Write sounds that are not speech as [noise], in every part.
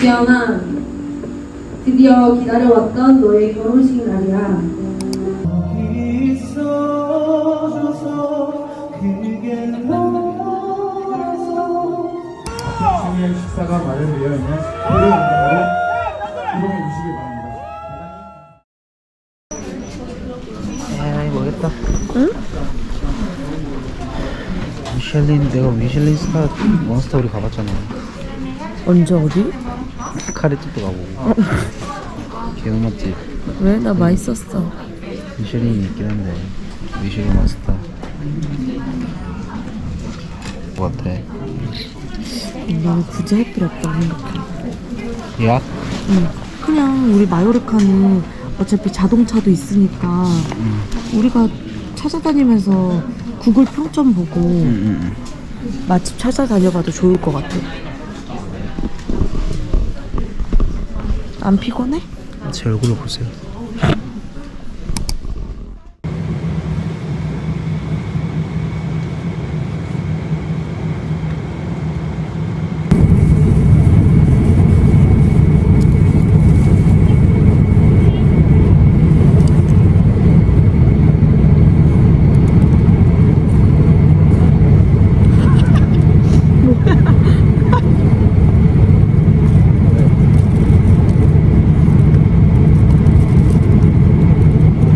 지연아, 드디어 기다려왔던 너의 결혼식 날이야. 있어줘서 식사가 마련되어 있는 영광으로 이동해 주시기 바랍니다. 에이 모르겠다 응? 미슐린 내가 미슐린 스타 몬스터 우리 가봤잖아 언제 어디? 카레집도 가보고 개우맛집 왜? 나 맛있었어. 미슐린이 있긴 한데 미슐린 몬스터 뭐 같아 나는 굳이 할 필요 없다고 생각해. 약? 응. 그냥 우리 마요르카는 어차피 자동차도 있으니까 응 우리가 찾아다니면서 구글 평점 보고 응, 응. 맛집 찾아다녀봐도 좋을 것 같아. 안 피곤해? 제 얼굴을 보세요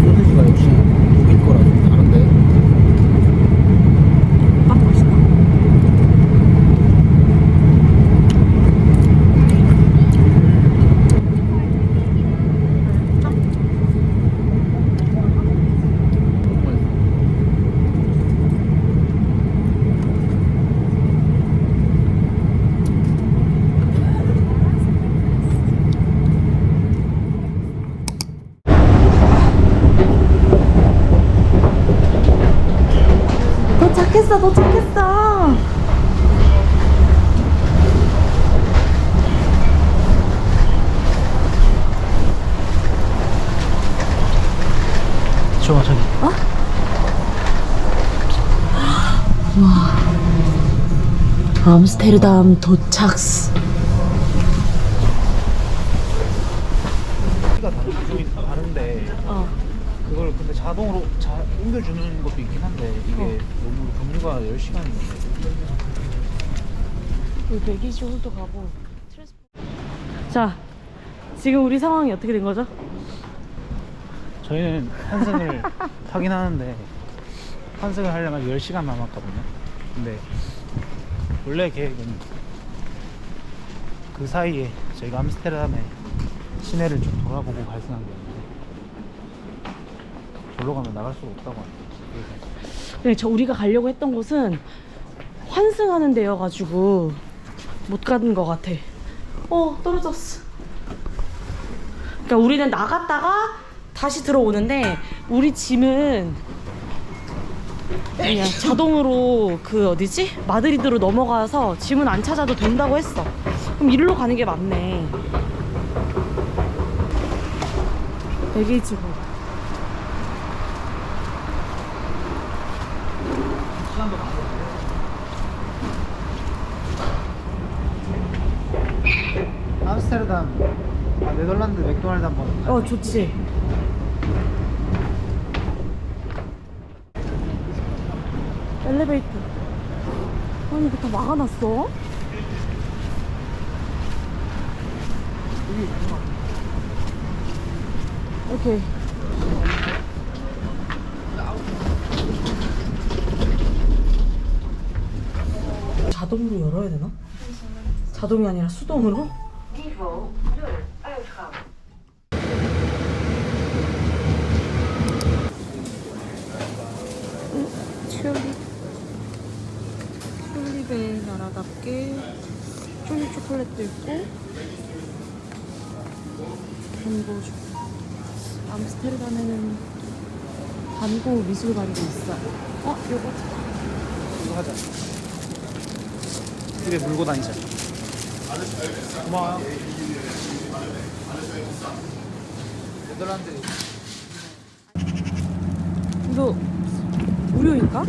소세지가 역시 독일 거라 좀 다른데 딱 맛있다. 도착했어, 도착했어. 좋아 저기 암스테르담 도착. 키가 좀 다른데 어. 그걸 근데 자동으로 자, 옮겨주는 것도 있긴 한데 이게 너무 근무가 10시간인데 우리 백이시 홀도 가고. 자, 지금 우리 상황이 어떻게 된 거죠? 저희는 환승을 [laughs] 하긴 하는데 환승을 하려면 10시간 남았거든요 근데 원래 계획은 그 사이에 저희가 암스테르담의 시내를 좀 돌아보고 갈 생각이었는데 절로 가면 나갈 수가 없다고 그래서 네, 저 우리가 가려고 했던 곳은 환승하는 데여가지고 못 가는 것 같아. 어, 떨어졌어. 그러니까 우리는 나갔다가 다시 들어오는데 우리 짐은 그냥 자동으로 그 어디지? 마드리드로 넘어가서 짐은 안 찾아도 된다고 했어. 그럼 이리로 가는 게 맞네. 베게이지고. 시간도 많고 암스테르담 아, 네덜란드 맥도날드 한번 어, 좋지. 엘리베이터. 아니, 이거 다 막아놨어? 오케이. 자동으로 열어야 되나? 자동이 아니라 수동으로? 튤립의 나라답게 튤립 초콜릿도 있고 반고주 암스테르담에는 반고 미술관도 있어. 어? 요거? 이거 하자. 집에 물고 다니자. 고마워요. 네덜란드 이거 무료인가?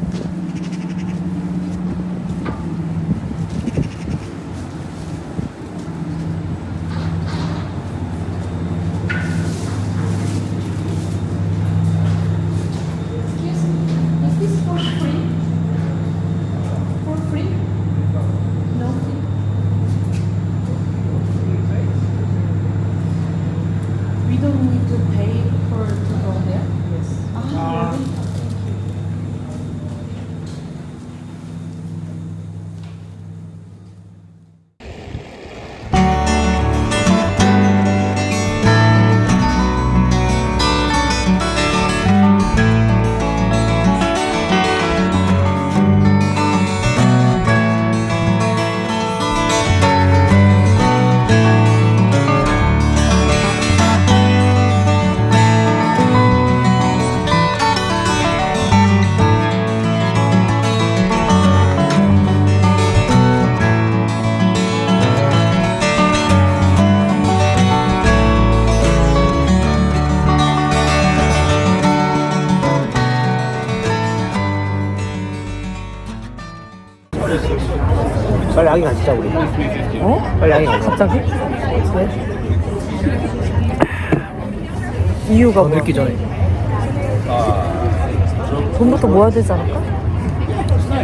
가자 우리. 어? 빨리 가자. 갑자기? 이유가 뭐야? 늦기 전에. 돈부터 모아야 되지 않을까?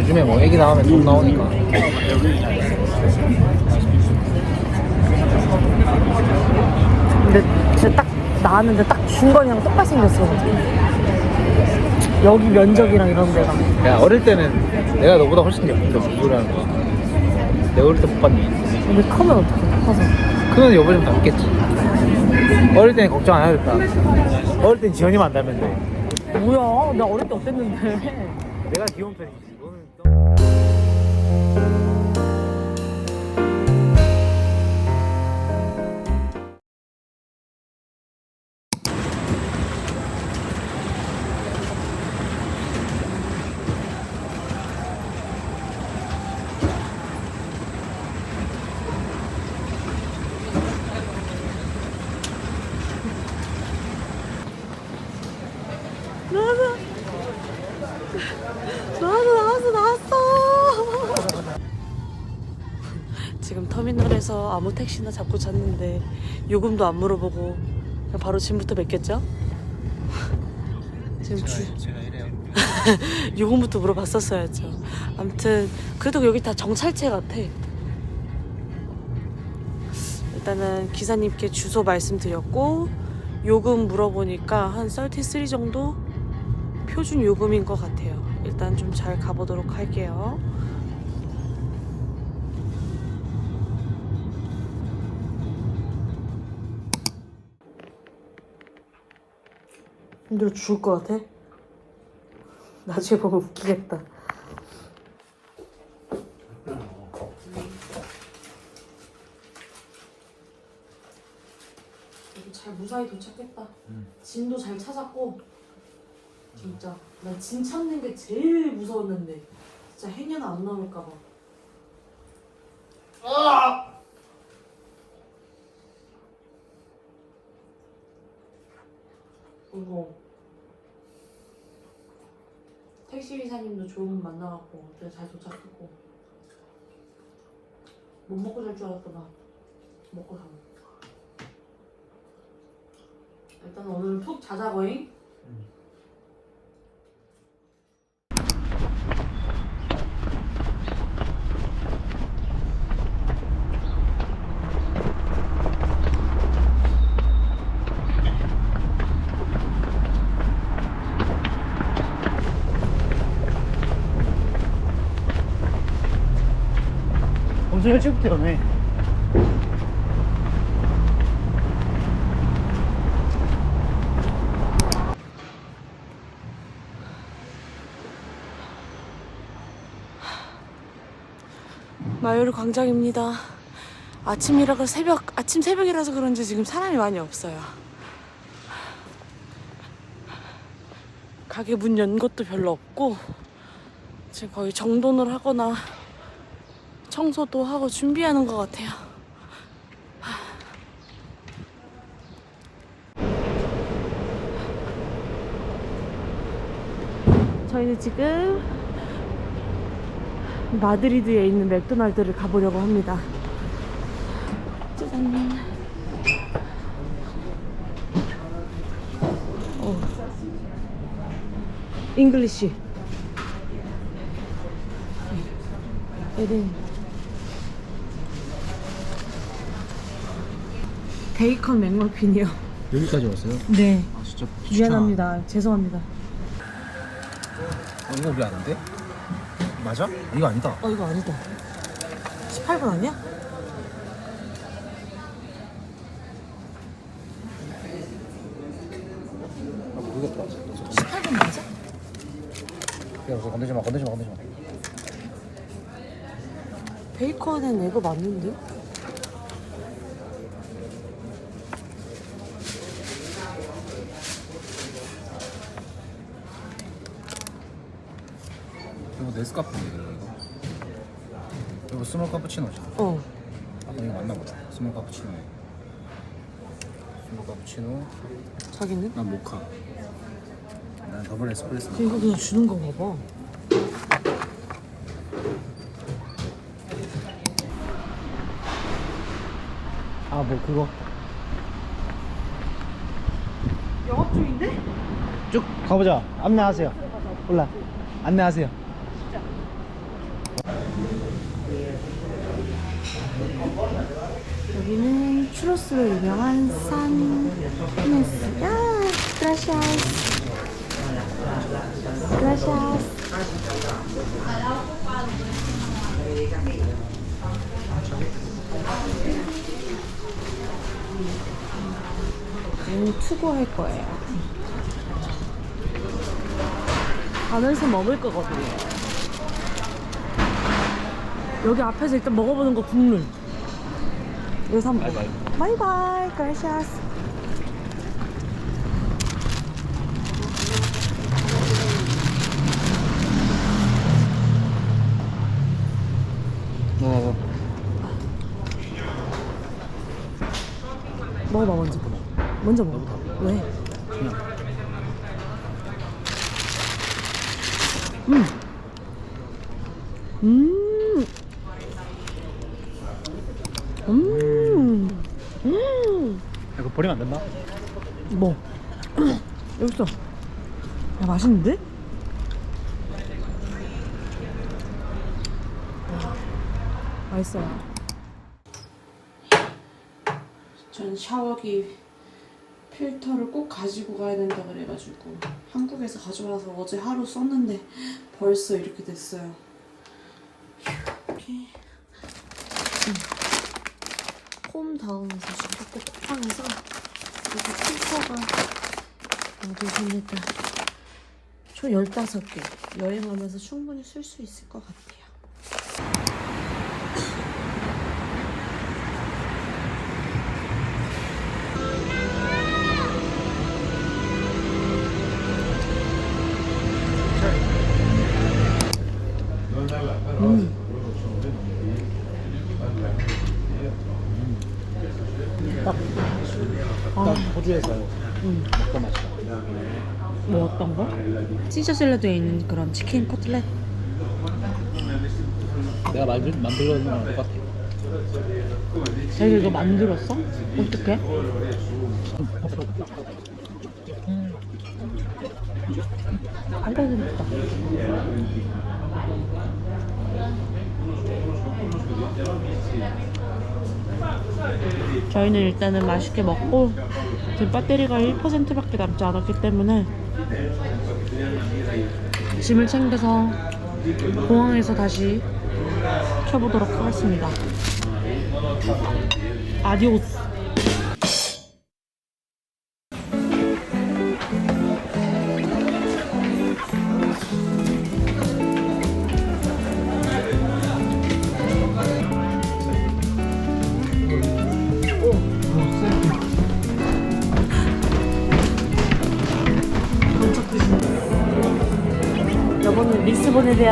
요즘에 뭐 애기 나오면 돈 나오니까. 근데 진짜 딱 나왔는데 딱 중건이랑 똑같이 생겼어. 여기 면적이랑 이런 데가. 야 어릴 때는 내가 너보다 훨씬 예쁜데 무슨 소리 하는 거야. 내가 어릴 때 못 봤니? 근데 크면 어떡해, 커서. 그는 여보 좀 닮겠지. 어릴 때는 걱정 안 해야겠다. 어릴 땐 지원이만 안 닮으면 돼. 뭐야, 나 어릴 때 어땠는데. 내가 귀여운 편이지. 아무 택시나 잡고 잤는데 요금도 안 물어보고 그냥 바로 짐부터 맺겠죠? [laughs] 지금 주, 제가 이래요. [laughs] 요금부터 물어봤었어야죠. 아무튼 그래도 여기 다 정찰체 같아. 일단은 기사님께 주소 말씀드렸고 요금 물어보니까 한 33 정도 표준 요금인 것 같아요. 일단 좀 잘 가보도록 할게요. 힘들어 죽을 것 같아? 나중에 보면 웃기겠다. 잘 무사히 도착했다. 짐도 잘 찾았고 진짜 나짐 찾는 게 제일 무서웠는데 진짜 행여나 안 나올까 봐. 그리고 택시 기사님도 좋은 분 만나갖고 어때 잘 도착했고 못 먹고 잘 줄 알았더만 먹고 자. 일단 오늘은 푹 자자거잉. 엄 청 일찍부터 일어네. 마요르 광장입니다. 아침이라고 새벽 아침 새벽이라서 그런지 지금 사람이 많이 없어요. 가게 문 연 것도 별로 없고 지금 거의 정돈을 하거나 청소도 하고 준비하는 것 같아요. 저희는 지금 마드리드에 있는 맥도날드를 가보려고 합니다. 짜잔. 어. 잉글리시. 에덴. 베이컨 맥머핀이요. 여기까지 왔어요? 네. 아 진짜 미안합니다. 죄송합니다. 어, 이거 우리 아닌데? 맞아? 이거 아니다. 어 이거 아니다. 18분 아니야? 아 모르겠다. 18분 맞아? 야, 너 건들지 마, 건들지 마, 건들지 마. 베이컨은 이거 맞는데? 스카페인데 이거. 이거 스몰 카푸치노죠. 어. 아, 이거 맞나 보다. 스몰 카푸치노. 스몰 카푸치노. 자기는? 난 모카. 난 더블 에스프레소. 이거 그냥 주는 건가 봐. 아 뭐 그거 영업 중인데? 쭉 가보자 안내하세요 올라 안내하세요 여기는 추로스로 유명한 산 피네스. 야, 그라시아스. 그라시아스. 오, 투고할 거예요. 가면서 먹을 거거든요. 여기 앞에서 일단 먹어보는 거 국룰. 여기서 한번 바이바이. 바이바이, gracias. 어 먹어봐 먼저. 먼저 먹어. 왜? 그냥 음. 음. 음. 음. 이거 버리면 안 된다? 뭐? [clears throat] 여기 있어. 야 맛있는데? 맛있어요. 전 샤워기 필터를 꼭 가지고 가야 된다 그래가지고 한국에서 가져와서 어제 하루 썼는데 벌써 이렇게 됐어요. 이렇게 음. 홈 다운에서 시켰고 쿠팡에서 이렇게 필터가 어디 있습니까? 총 15개 여행하면서 충분히 쓸 수 있을 것 같아요. 호주에서 먹던 맛이다 뭐 어떤 거? 시저 샐러드에 있는 그런 치킨 커틀렛? 내가 만들, 만들어놓은 거랑 똑같아. 자기가 이거 만들었어? 어떻게? 알려드렸다. 저희는 일단은 맛있게 먹고 지금 배터리가 1%밖에 남지 않았기 때문에 짐을 챙겨서 공항에서 다시 켜보도록 하겠습니다. 아디오스.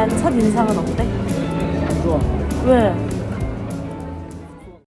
대한 첫 인상은 어때? 좋아 왜?